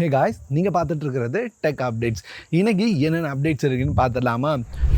Hey guys நீங்கள் பார்த்துட்டு இருக்கிறது டெக் அப்டேட்ஸ் இன்னைக்கு என்னென்ன அப்டேட்ஸ் இருக்குன்னு பார்த்துடலாமா?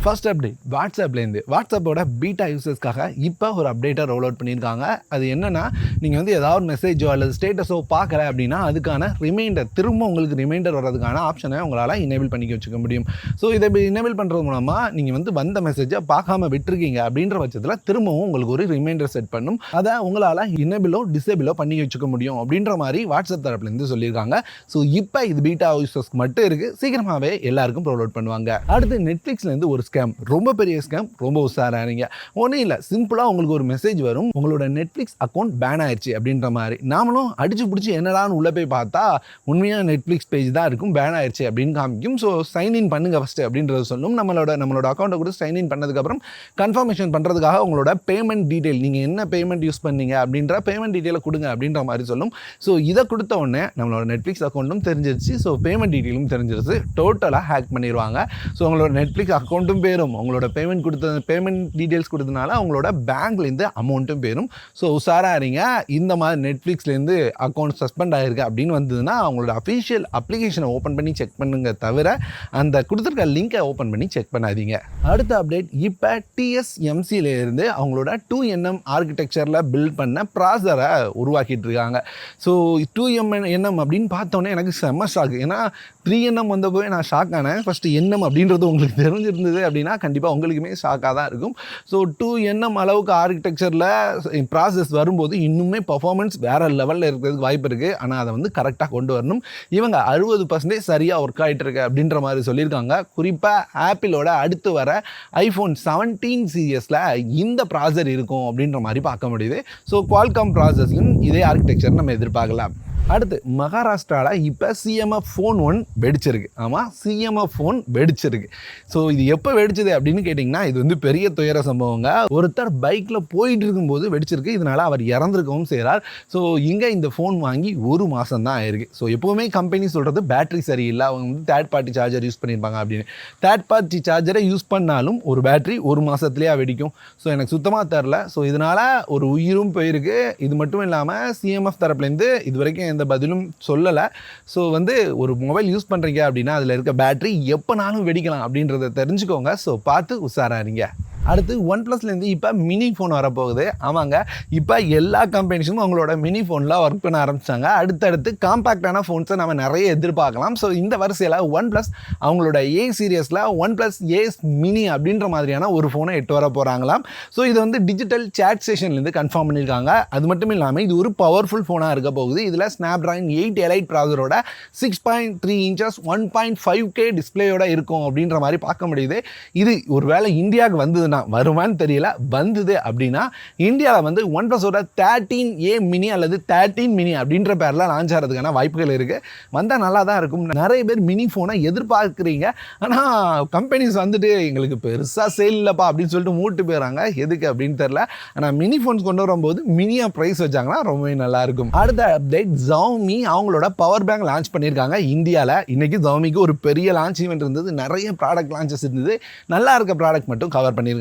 ஃபர்ஸ்ட் அப்டேட் வாட்ஸ்அப்லேருந்து. வாட்ஸ்அப்போட பீட்டா யூசர்ஸ்க்காக இப்போ ஒரு அப்டேட்டை ரோல் அவுட் பண்ணியிருக்காங்க. அது என்னென்னா நீங்கள் வந்து ஏதாவது மெசேஜோ அல்லது ஸ்டேட்டஸோ பார்க்குற அப்படின்னா அதுக்கான ரிமைண்டர் திரும்ப உங்களுக்கு ரிமைண்டர் வர்றதுக்கான ஆப்ஷனை உங்களால் இனேபிள் பண்ணிக்க வச்சுக்க முடியும். ஸோ இதை இனேபிள் பண்ணுறது மூலமாக நீங்கள் வந்து வந்த மெசேஜை பார்க்காம விட்டுருக்கீங்க அப்படின்ற பட்சத்தில் திரும்பவும் உங்களுக்கு ஒரு ரிமைண்டர் செட் பண்ணும். அதை உங்களால் இனேபிளோ டிசேபிளோ பண்ணி வச்சுக்க முடியும் அப்படின்ற மாதிரி வாட்ஸ்அப் தரப்புலேருந்து சொல்லியிருக்காங்க. ஸோ இப்போ இது பீட்டா யூசர்ஸ்க்கு மட்டும் இருக்குது சீக்கிரமாகவே எல்லாருக்கும் ப்ரொவைட் பண்ணுவாங்க. அடுத்து நெட்ஃப்ளிக்ஸ்லேருந்து ஒரு ஸ்கேம் ரொம்ப பெரிய ஸ்கேம் ரொம்ப உஷாரானீங்க. ஒன்றும் இல்லை. சிம்பிளாக உங்களுக்கு ஒரு மெசேஜ் வரும். உங்களோட நெட்ஃப்ளிக்ஸ் அக்கௌண்ட் பேன் ஆயிடுச்சு அப்படின்ற மாதிரி. நாமளும் அடிச்சு பிடிச்சி என்னடான்னு உள்ளே போய் பார்த்தா உண்மையாக நெட்ஃப்ளிக்ஸ் பேஜ் தான் இருக்கும். பேன் ஆயிடுச்சு அப்படின்னு காமிக்கும். ஸோ சைன் இன் பண்ணுங்க ஃபஸ்ட்டு அப்படின்றத சொல்லும். நம்மளோட நம்மளோட அக்கௌண்ட்டை கூட சைன் இன் பண்ணதுக்கப்புறம் கன்ஃபர்மேஷன் பண்ணுறதுக்காக உங்களோட பேமெண்ட் டீட்டெயில் நீங்கள் என்ன பேமெண்ட் யூஸ் பண்ணீங்க அப்படின்ற பேமெண்ட் டீட்டெயிலை கொடுங்க அப்படின்ற மாதிரி சொல்லும். ஸோ இதை கொடுத்த உடனே நம்மளோட நெட்ஃப்ளிக்ஸ் அக்கௌண்ட்டும் தெரிஞ்சிருச்சு. ஸோ பேமெண்ட் டீட்டெயிலும் தெரிஞ்சிருச்சு. டோட்டலாக ஹேக் பண்ணிடுவாங்க ஸோ உங்களோட நெட்ஃப்ளிக்ஸ் அக்கௌண்ட்டும் பேரும் உங்களோட பேமெண்ட் கொடுத்த பேமெண்ட் டீட்டெயில்ஸ் கொடுத்ததுனால உங்களோட பேங்க்லேருந்து அமௌண்ட்டும் போயிடும் ஸோ உஷாராக இருங்க இந்த மாதிரி நெட்ஃப்ளிக்ஸ்லேருந்து அக்கௌண்ட் சஸ்பெண்ட் ஆகிருக்கு அப்படின்னு வந்ததுன்னா அவங்களோட அஃபிஷியல் அப்ளிகேஷனை ஓப்பன் பண்ணி செக் பண்ணுங்க தவிர அந்த கொடுத்துருக்க லிங்கை ஓப்பன் பண்ணி செக் பண்ணாதீங்க. அடுத்த அப்டேட் இப்போ டிஎஸ்எம்சியில இருந்து அவங்களோட டூ என்எம் ஆர்கிடெக்சரில் பில்ட் பண்ண ப்ராசரை உருவாக்கிட்டு இருக்காங்க. ஸோ டூ எம் என்எம் அப்படின்னு பார்த்தோன்னே எனக்கு செம்ம ஷாக் ஏன்னா த்ரீ எண்ணம் வந்த நான் ஷாக் ஆனேன். ஃபஸ்ட்டு எண்ணம் அப்படின்றது உங்களுக்கு தெரிஞ்சிருந்தது அப்படின்னா கண்டிப்பாக உங்களுக்குமே ஷாக்காக தான் இருக்கும். ஸோ டூ எண்ணம் அளவுக்கு ஆர்கிடெக்சரில் ப்ராசஸ் வரும்போது இன்னுமே பர்ஃபார்மன்ஸ் வேறு லெவலில் இருக்கிறதுக்கு வாய்ப்பு இருக்குது ஆனால் அதை வந்து கரெக்டாக கொண்டு வரணும். இவங்க அறுபது பர்சன்டேஜ் சரியாக ஒர்க் ஆகிட்டு இருக்கு அப்படின்ற மாதிரி சொல்லியிருக்காங்க. குறிப்பாக ஆப்பிளோட அடுத்து வர ஐஃபோன் செவன்டீன் சீரியஸில் இந்த ப்ராசர் இருக்கும் அப்படின்ற மாதிரி பார்க்க முடியுது. ஸோ குவால்காம் ப்ராசஸ்லையும் இதே ஆர்கிடெக்சர் நம்ம எதிர்பார்க்கலாம். அடுத்து மகாராஷ்டிராவில் இப்போ சிஎம்எஃப் ஃபோன் ஒன் வெடிச்சிருக்கு. ஆமாம் சிஎம்எஃப் ஃபோன் வெடிச்சிருக்கு. ஸோ இது எப்போ வெடிச்சது அப்படின்னு கேட்டிங்கன்னா இது வந்து பெரிய துயர சம்பவங்க. ஒருத்தர் பைக்கில் போயிட்டு இருக்கும்போது வெடிச்சிருக்கு. இதனால் அவர் இறந்துருக்கவும் செய்கிறார் ஸோ இங்கே இந்த ஃபோன் வாங்கி ஒரு மாதம் தான் ஆயிருக்கு. ஸோ எப்போவுமே கம்பெனி சொல்கிறது பேட்டரி சரியில்லை. அவங்க வந்து தேர்ட் பார்ட்டி சார்ஜர் யூஸ் பண்ணியிருப்பாங்க அப்படின்னு. தேர்ட் பார்ட்டி சார்ஜரை யூஸ் பண்ணாலும் ஒரு பேட்டரி ஒரு மாதத்துலேயே வெடிக்கும். ஸோ எனக்கு சுத்தமாக தெரில ஸோ இதனால் ஒரு உயிரும் போயிருக்கு. இது மட்டும் இல்லாமல் சிஎம்எஃப் தரப்புலேருந்து இது வரைக்கும் எந்த பதிலும் சொல்லலை. ஸோ வந்து ஒரு மொபைல் யூஸ் பண்ணுறீங்க அப்படின்னா அதில் இருக்க பேட்டரி எப்போனாலும் வெடிக்கலாம் அப்படின்றத தெரிஞ்சுக்கோங்க. ஸோ பார்த்து உஷாராறீங்க அடுத்து ஒன் ப்ளஸ்லேருந்து இப்போ மினி ஃபோன் வரப்போகுது. ஆமாங்க. இப்போ எல்லா கம்பெனிஸும் அவங்களோட மினி ஃபோனில் ஒர்க் பண்ண ஆரம்பிச்சாங்க அடுத்தடுத்து காம்பேக்டான ஃபோன்ஸை நம்ம நிறைய எதிர்பார்க்கலாம். ஸோ இந்த வரிசையில் ஒன் ப்ளஸ் அவங்களோட ஏ சீரியஸில் ஒன் ப்ளஸ் ஏஸ் மினி அப்படின்ற மாதிரியான ஒரு ஃபோனை எட்டு வர போகிறாங்களாம் ஸோ இது வந்து டிஜிட்டல் சேட் ஸ்டேஷன்லேருந்து கன்ஃபார்ம் பண்ணியிருக்காங்க. அது மட்டும் இல்லாமல் இது ஒரு பவர்ஃபுல் ஃபோனாக இருக்க போகுது. இதில் Snapdragon eight elite ப்ராசரோட six point three inches one point five K டிஸ்பிளேயோட இருக்கும் அப்படின்ற மாதிரி பார்க்க முடியுது. இது ஒரு வேளை இந்தியாவுக்கு வந்ததுன்னா வருவான்னு தெரியல. வந்தது அப்படின்னா இந்தியாவில் வந்து ஒன் ப்ளஸோட தேர்ட்டீன் ஏ மினி அல்லது தேர்ட்டீன் மினி அப்படின்ற பேரில் லான்ச் ஆகிறதுக்கான வாய்ப்புகள் இருக்குது வந்தால் நல்லா தான் இருக்கும். நிறைய பேர் மினி ஃபோனை எதிர்பார்க்குறீங்க. ஆனால் கம்பெனிஸ் வந்துட்டு எங்களுக்கு பெருசாக சேல் இல்லைப்பா அப்படின்னு சொல்லிட்டு மூட்டு போயிடறாங்க எதுக்கு அப்படின்னு தெரில ஆனால் மினி ஃபோன்ஸ் கொண்டு வரும்போது மினியாக ப்ரைஸ் வச்சாங்கன்னா ரொம்பவே நல்லாயிருக்கும் அடுத்த அப்டேட் ஜவுமி அவங்களோட பவர் பேங்க் லான்ச் பண்ணியிருக்காங்க இந்தியாவில் இன்றைக்கி ஜவுமிக்கு ஒரு பெரிய லான்ச் ஈவெண்ட் இருந்தது. நிறைய ப்ராடக்ட் லான்ச்சஸ் இருந்தது. நல்லா இருக்க ப்ராடக்ட் மட்டும் கவர் பண்ணியிருக்காங்க.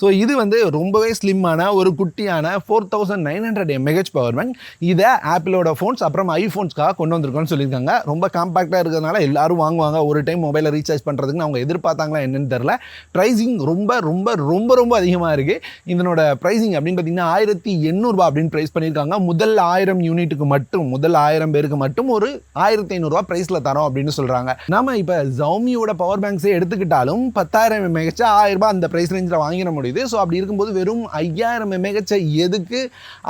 ஸோ இது வந்து ரொம்பவே ஸ்லிம்மான ஒரு குட்டியான four thousand nine hundred mAh power bank இதை ஆப்பிளோட ஃபோன்ஸ் அப்புறம் ஐஃபோன்ஸ்க்காக கொண்டு வந்திருக்கோம்னு சொல்லியிருக்காங்க. ரொம்ப காம்பாக்டாக இருக்கிறதுனால எல்லாரும் வாங்குவாங்க. ஒரு டைம் மொபைலை ரீசார்ஜ் பண்ணுறதுக்குன்னு அவங்க எதிர்பார்த்தாங்களா என்னன்னு தெரில ப்ரைஸிங் ரொம்ப ரொம்ப ரொம்ப ரொம்ப அதிகமாக இருக்குது இதனோட ப்ரைஸிங் அப்படின்னு பார்த்தீங்கன்னா ஆயிரத்தி எண்ணூறுபா அப்படின்னு ப்ரைஸ் பண்ணியிருக்காங்க. முதல் ஆயிரம் யூனிட்டுக்கு மட்டும் முதல் ஆயிரம் பேருக்கு மட்டும் ஒரு ஆயிரத்தி ஐநூறுரூவா ப்ரைஸில் தரோம் அப்படின்னு சொல்கிறாங்க நம்ம இப்போ ஜவுமியோட பவர் பேங்க்ஸே எடுத்துக்கிட்டாலும் பத்தாயிரம் எம்ஏஹெச் ஆயிரம் ரூபாய் அந்த ப்ரைஸ் ரேஞ்சில் வாங்கிட முடியுது. ஸோ அப்படி இருக்கும்போது வெறும் ஐயாயிரம் எம்ஏஹெச் எதுக்கு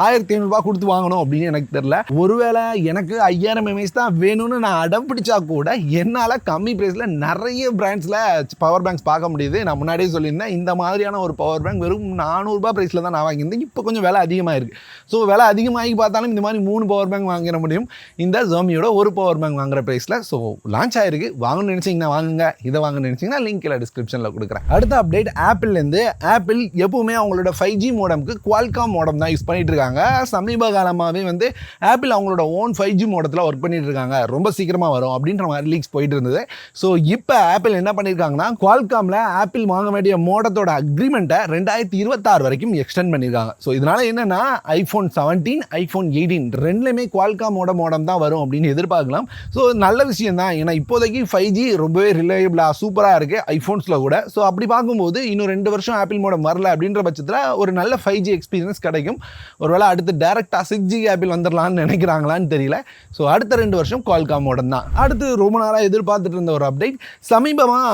ஆயிரத்தி ஐநூறுபா கொடுத்து வாங்கணும் அப்படின்னு எனக்கு தெரில ஒருவேளை எனக்கு ஐயாயிரம் எம்ஏஹெச் தான் வேணும்னு நான் அடம் பிடிச்சா கூட என்னால் கம்மி ப்ரைஸில் நிறைய பிராண்ட்ஸில் பவர் பேங்க்ஸ் பார்க்க முடியுது. நான் முன்னாடியே சொல்லியிருந்தேன் இந்த மாதிரியான ஒரு பவர் பேங்க் வெறும் நானூறுரூபா ப்ரைஸில் தான் நான் வாங்கியிருந்தேன். இப்போ கொஞ்சம் விலை அதிகமாக இருக்குது ஸோ விலை அதிகமாகி பார்த்தாலும் இந்த மாதிரி மூணு பவர் பேங்க் வாங்கிட முடியும். இந்த ஜோமியோட ஒரு பவர் பேங்க் வாங்குற ப்ரைஸில் ஸோ லான்ச் ஆயிருக்கு. வாங்கணும்னு நினச்சிங்கன்னா வாங்குங்க. இதை வாங்கணும்னு நினச்சிங்கன்னா லிங்க் இல்லை டிஸ்கிரிப்ஷனில் கொடுக்குறேன். அடுத்த அப்டேட் ஆப்பிள்லேருந்து வந்து ஆப்பிள் எப்பவுமே அவங்களோட ஃபைவ் ஜி மோடம்க்கு குவால்காம் மோடம் தான் யூஸ் பண்ணிட்டு இருக்காங்க சமீப காலமாகவே வந்து ஆப்பிள் அவங்களோட ஓன் ஃபைவ் ஜி மோடத்தில் ஒர்க் பண்ணிட்டு இருக்காங்க ரொம்ப சீக்கிரமாக வரும் அப்படின்ற மாதிரி லீக்ஸ் போயிட்டு இருந்தது ஸோ இப்போ ஆப்பிள் என்ன பண்ணியிருக்காங்கன்னா குவால்காமில் ஆப்பிள் வாங்க வேண்டிய மோடத்தோட அக்ரிமெண்ட்டை ரெண்டாயிரத்தி இருபத்தாறு வரைக்கும் எக்ஸ்டெண்ட் பண்ணியிருக்காங்க ஸோ இதனால் என்னென்னா ஐஃபோன் செவன்டீன் ஐஃபோன் எயிட்டீன் ரெண்டுலேயுமே குவால்காமோட மோடம் தான் வரும் அப்படின்னு எதிர்பார்க்கலாம். ஸோ நல்ல விஷயம் தான். ஏன்னா இப்போதைக்கு ஃபைவ் ஜி ரொம்பவே ரிலையபிளாக சூப்பராக இருக்குது ஐஃபோன்ஸில் கூட. ஸோ அப்படி பார்க்கும்போது இன்னும் ரெண்டு வருஷம் ஆப்பிள் மோடம் வரல அப்படின்ற பட்சத்தில் ஒரு நல்ல ஃபைவ் ஜி எக்ஸ்பீரியன்ஸ் கிடைக்கும். ஒருவேளை அடுத்து டேரெக்டாக சிக்ஸ் ஜி ஆப்பிள் வந்துடலான்னு நினைக்கிறாங்களான்னு தெரியல. ஸோ அடுத்த ரெண்டு வருஷம் குவால்காம் மோடம் தான். அடுத்து ரொம்ப நாளாக எதிர்பார்த்துட்டு இருந்த ஒரு அப்டேட் சமீபமாக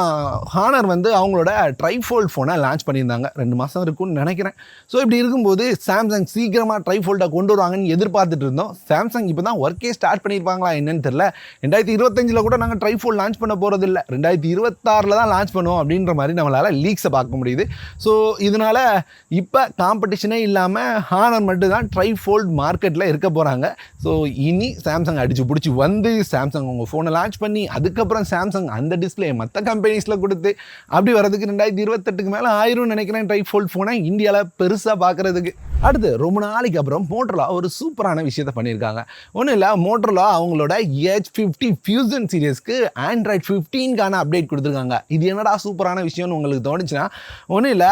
ஹானர் வந்து அவங்களோட ட்ரைஃபோல்ட் ஃபோனை லான்ச் பண்ணியிருந்தாங்க. ரெண்டு மாதம் இருக்கும்னு நினைக்கிறேன். ஸோ இப்படி இருக்கும்போது சாம்சங் சீக்கிரமாக ட்ரைஃபோல்ட்டை கொண்டு வருவாங்கன்னு எதிர்பார்த்துட்டு இருந்தோம். சாம்சங் இப்போ தான் ஒர்க்கே ஸ்டார்ட் பண்ணியிருப்பாங்களா என்னன்னு தெரில ரெண்டாயிரத்தி இருபத்தஞ்சில் கூட நாங்கள் ட்ரைஃபோல் லான்ச் பண்ண போகிறது இல்லை ரெண்டாயிரத்தி இருபத்தாறில் தான் லான்ச் பண்ணுவோம் அப்படின்ற மாதிரி நம்மளால் லீக்ஸை பார்க்க முடியுது. ஸோ இதனால் இப்போ காம்படிஷனே இல்லாமல் ஹானர் மட்டும் தான் ட்ரைஃபோல்ட் மார்க்கெட்டில் இருக்க போகிறாங்க ஸோ இனி சாம்சங் அடித்து பிடிச்சி வந்து சாம்சங் உங்கள் ஃபோனை லான்ச் பண்ணி அதுக்கப்புறம் சாம்சங் அந்த டிஸ்பிளே மற்ற கம்பெனிஸில் கொடுத்து அப்படி வரதுக்கு ரெண்டாயிரத்தி இருபத்தெட்டுக்கு மேலே ஆயிரம் நினைக்கிறேன் ட்ரைஃபோல்ட் ஃபோனை இந்தியாவில் பெருசாக பார்க்குறதுக்கு அடுத்து ரொம்ப நாளைக்கு அப்புறம் மோட்டரோலா ஒரு சூப்பரான விஷயத்தை பண்ணியிருக்காங்க. ஒன்றும் இல்லை மோட்டரோலா அவங்களோட ஹெச் ஃபிஃப்டி ஃபியூசன் சீரியஸ்க்கு ஆண்ட்ராய்ட் ஃபிஃப்டீன்கான அப்டேட் கொடுத்துருக்காங்க. இது என்னடா சூப்பரான விஷயம்னு உங்களுக்கு தோணுச்சுன்னா ஒன்றும் இல்லை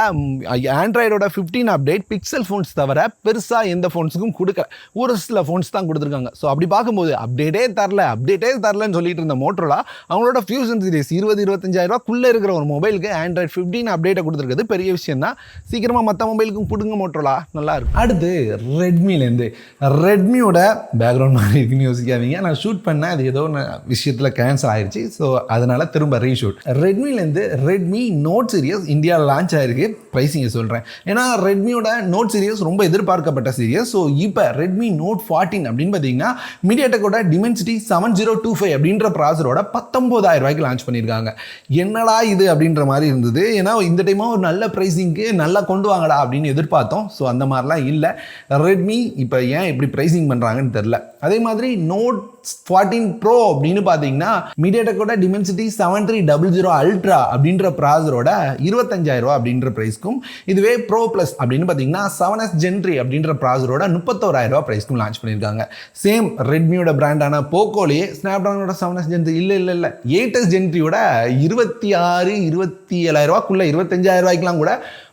ஆண்ட்ராய்டோட ஃபிஃப்டீன் அப்டேட் பிக்சல் ஃபோன்ஸ் தவிர பெருசாக எந்த ஃபோன்ஸுக்கும் கொடுக்கல. ஒரு சில ஃபோன்ஸ் தான் கொடுத்துருக்காங்க. ஸோ அப்படி பார்க்கும்போது அப்டேட்டே தரல அப்டேட்டே தரலன்னு சொல்லிட்டு இருந்த மோட்டரோலா அவங்களோட ஃபியூசன் சீரியஸ் இருபது இருபத்தஞ்சாயிரரூபாக்குள்ளே இருக்கிற ஒரு மொபைலுக்கு ஆண்ட்ராய்ட் ஃபிஃப்டீன் அப்டேட்டை கொடுத்துருக்குது பெரிய விஷயம் தான் சீக்கிரமாக மற்ற மொபைலுக்கும் கொடுங்க மோட்டரோலா நல்லா இருக்கும். அடுத்து ரெட்மிலேருந்து ரெட்மியோட பேக்ரவுண்ட் மாதிரி இருக்குன்னு யோசிக்காதீங்க. நான் ஷூட் பண்ணேன் அது ஏதோ ஒன்று விஷயத்தில் கேன்சல் ஆயிடுச்சு ஸோ அதனால் திரும்ப ரீஷூட் ரெட்மிலேருந்து ரெட்மி நோட் சீரியஸ் இந்தியாவில் லான்ச் ஆயிருக்கு. ப்ரைஸிங்கை சொல்கிறேன் ஏன்னா ரெட்மியோட நோட் சீரியஸ் ரொம்ப எதிர்பார்க்கப்பட்ட சீரியஸ் ஸோ இப்போ ரெட்மி நோட் ஃபார்ட்டின் அப்படின்னு பார்த்தீங்கன்னா மீடியாடெக்கோட Dimensity seven zero two five அப்படின்ற ப்ராசரோட பத்தொம்போதாயிரம் ரூபாய்க்கு லான்ச் பண்ணியிருக்காங்க. என்னடா இது அப்படின்ற மாதிரி இருந்தது. ஏன்னா இந்த டைமாக ஒரு நல்ல ப்ரைஸிங்க்கு நல்லா கொண்டு வாங்கடா அப்படின்னு எதிர்பார்த்தோம். ஸோ அந்த மாதிரிலாம் இல்லை. ரெட்மி இப்போ ஏன் இப்படி ப்ரைஸிங் பண்ணுறாங்கன்னு தெரில அதே மாதிரி நோட் ஃபார்ட்டீன் ப்ரோ அப்படின்னு பார்த்தீங்கன்னா மீடியாடெக்கோட Dimensity seven three double zero ultra அப்படின்ற ப்ராசரோட இருபத்தஞ்சாயிரம் ரூபா அப்படின்ற ப்ரைஸ்க்கும் இதுவே ப்ரோ ப்ளஸ் அப்படின்னு பார்த்தீங்கன்னா செவன் எஸ் ஜென்ட்ரி அப்படின்ற ப்ராசரோட முப்பத்தோராயிரம் ரூபா ப்ரைஸ்க்கும் லான்ச் பண்ணியிருக்காங்க. சேம் ரெட்மியோட பிராண்டான போக்கோலேயே ஸ்னாப்ட்ராகனோட செவன் எஸ் ஜென்ட்ரி இல்லை இல்லை இல்லை. எயிட் எஸ் ஜென்ட்ரியோட இருபத்தி ஆறு இருபத்தி ஏழாயிரம் ரூபாக்குள்ள இருபத்தஞ்சாயிரம் ரூபாய்க்குலாம் கூட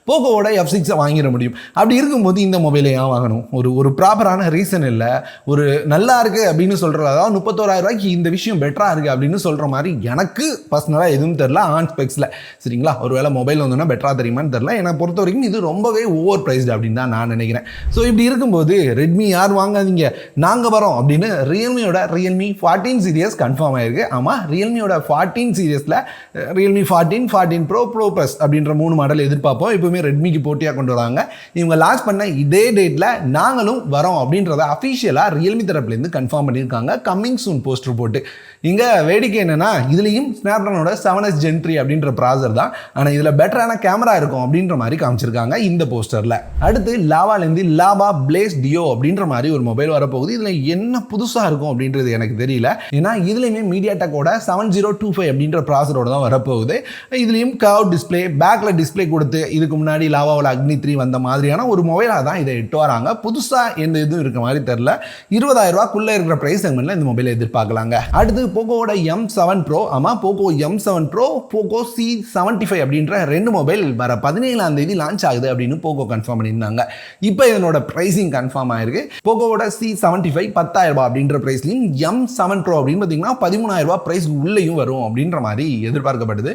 போக்கோவோட எஃப் சிக்ஸை வாங்கிட முடியும். அப்படி இருக்கும்போது இந்த மொபைலை ஏன் வாங்கணும்? ஒரு ஒரு ப்ராப்பரான ரீசன் இல்லை. ஒரு நல்லா இருக்குது அப்படின்னு சொல்கிறது அதாவது முப்பத்தோராயிரம் ரூபாய்க்கு இந்த விஷயம் பெட்டராக இருக்குது அப்படின்னு சொல்கிற மாதிரி எனக்கு பர்சனலாக எதுவும் தெரில ஆன் ஸ்பெக்ஸில் சரிங்களா? ஒருவேளை மொபைல் வந்தோன்னா பெட்டராக தெரியுமான்னு தெரில என்னை பொறுத்த வரைக்கும் இது ரொம்பவே ஓவர் ப்ரைஸ்டு அப்படின்னு தான் நான் நினைக்கிறேன். ஸோ இப்படி இருக்கும்போது ரெட்மி யார் வாங்காதீங்க? நாங்கள் வரோம் அப்படின்னு ரியல்மியோட ரியல்மி ஃபார்ட்டீன் சீரியஸ் கன்ஃபார்ம் ஆயிருக்கு. ஆமாம் ரியல்மியோட fourteen சீரியஸில் Realme fourteen fourteen pro pro plus அப்படின்ற மூணு மாடல் எதிர்பார்ப்போம். எப்பவுமே ரெட்மிக்கு போட்டியாக கொண்டு வராங்க. இவங்க லான்ச் பண்ண இதே டேட்டில் நாங்களும் வரோம் அப்படின்றத அஃபிஷியலாக ரியல்மி தரப்புலேருந்து கன்ஃபார்ம் பண்ணியிருக்காங்க. கம்மிங் சூன் போஸ்டர் போட்டு. இங்கே வேடிக்கை என்னென்னா இதுலேயும் ஸ்னாப்ட்ரானோட செவன் எஸ் ஜென்ட்ரி அப்படின்ற ப்ராசர் தான். ஆனால் இதில் பெட்டரான கேமரா இருக்கும் அப்படின்ற மாதிரி காமிச்சிருக்காங்க இந்த போஸ்டரில் அடுத்து லாவாலேருந்து லாவா பிளேஸ் டியோ அப்படின்ற மாதிரி ஒரு மொபைல் வரப்போகுது. இதில் என்ன புதுசாக இருக்கும் அப்படின்றது எனக்கு தெரியல. ஏன்னா இதுலேயுமே மீடியா டெக்கோட செவன் ஜீரோ டூ ஃபைவ் அப்படின்ற ப்ராசரோட தான் வரப்போகுது. இதுலேயும் கவ் டிஸ்பிளே பேக்கில் டிஸ்பிளே கொடுத்து இதுக்கு முன்னாடி லாவாவில் அக்னி த்ரீ வந்த மாதிரியான ஒரு மொபைலாக தான் இதை எட்டு வராங்க. புதுசாக எந்த இதுவும் இருக்க மாதிரி தெரில இருபதாயிரம் ரூபாக்குள்ளே இருக்கிற ப்ரைஸ் செக்மெண்ட்டில் இந்த மொபைலை எதிர்பார்க்கலாங்க. அடுத்து போக்கோவோட எம் செவன் ப்ரோ ஆமாம் Poco M seven pro Poco C seventy five அப்படின்ற ரெண்டு மொபைல் வர பதினேழாம் தேதி லான்ச் ஆகுது அப்படின்னு போக்கோ கன்ஃபார்ம் பண்ணியிருந்தாங்க. இப்போ இதனோட ப்ரைஸிங் கன்ஃபார்ம் ஆயிருக்கு. போக்கோவோட சி செவன்ட்டி ஃபைவ் பத்தாயிரம் ரூபாய் அப்படின்ற ப்ரைஸ்லையும் எம் செவன் ப்ரோ அப்படின்னு பார்த்தீங்கன்னா பதிமூணாயிரம் ரூபாய் ப்ரைஸ் உள்ளேயும் வரும் அப்படின்ற மாதிரி எதிர்பார்க்கப்படுது.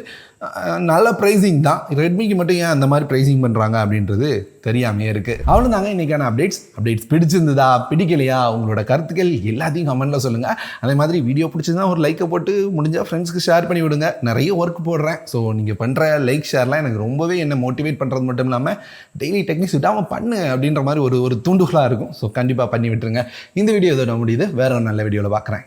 நல்ல ப்ரைஸிங் தான். ரெட்மிக்கு மட்டும் ஏன் அந்த மாதிரி ப்ரைஸிங் பண்ணுறாங்க அப்படின்றது தெரியாமையே இருக்குது அவ்வளோ தாங்க இன்றைக்கான அப்டேட்ஸ் அப்டேட்ஸ் பிடிச்சிருந்ததா பிடிக்கலையா உங்களோட கருத்துக்கள் எல்லாத்தையும் கமெண்ட்டில் சொல்லுங்கள் அதே மாதிரி வீடியோ பிடிச்சிருந்தா ஒரு லைக்கை போட்டு முடிஞ்சால் ஃப்ரெண்ட்ஸ்க்கு ஷேர் பண்ணி விடுங்க. நிறைய ஒர்க் போடுறேன். ஸோ நீங்கள் பண்ணுற லைக் ஷேர்லாம் எனக்கு ரொம்பவே என்ன மோட்டிவேட் பண்ணுறது மட்டும் இல்லாமல் டெய்லி டெக்னிக்ஸ் விடாமல் பண்ணு அப்படின்ற மாதிரி ஒரு ஒரு தூண்டுகளாக இருக்கும். ஸோ கண்டிப்பாக பண்ணி விட்டுருங்க. இந்த வீடியோ இதோட முடியுது. வேற ஒரு நல்ல வீடியோவில் பார்க்குறேன்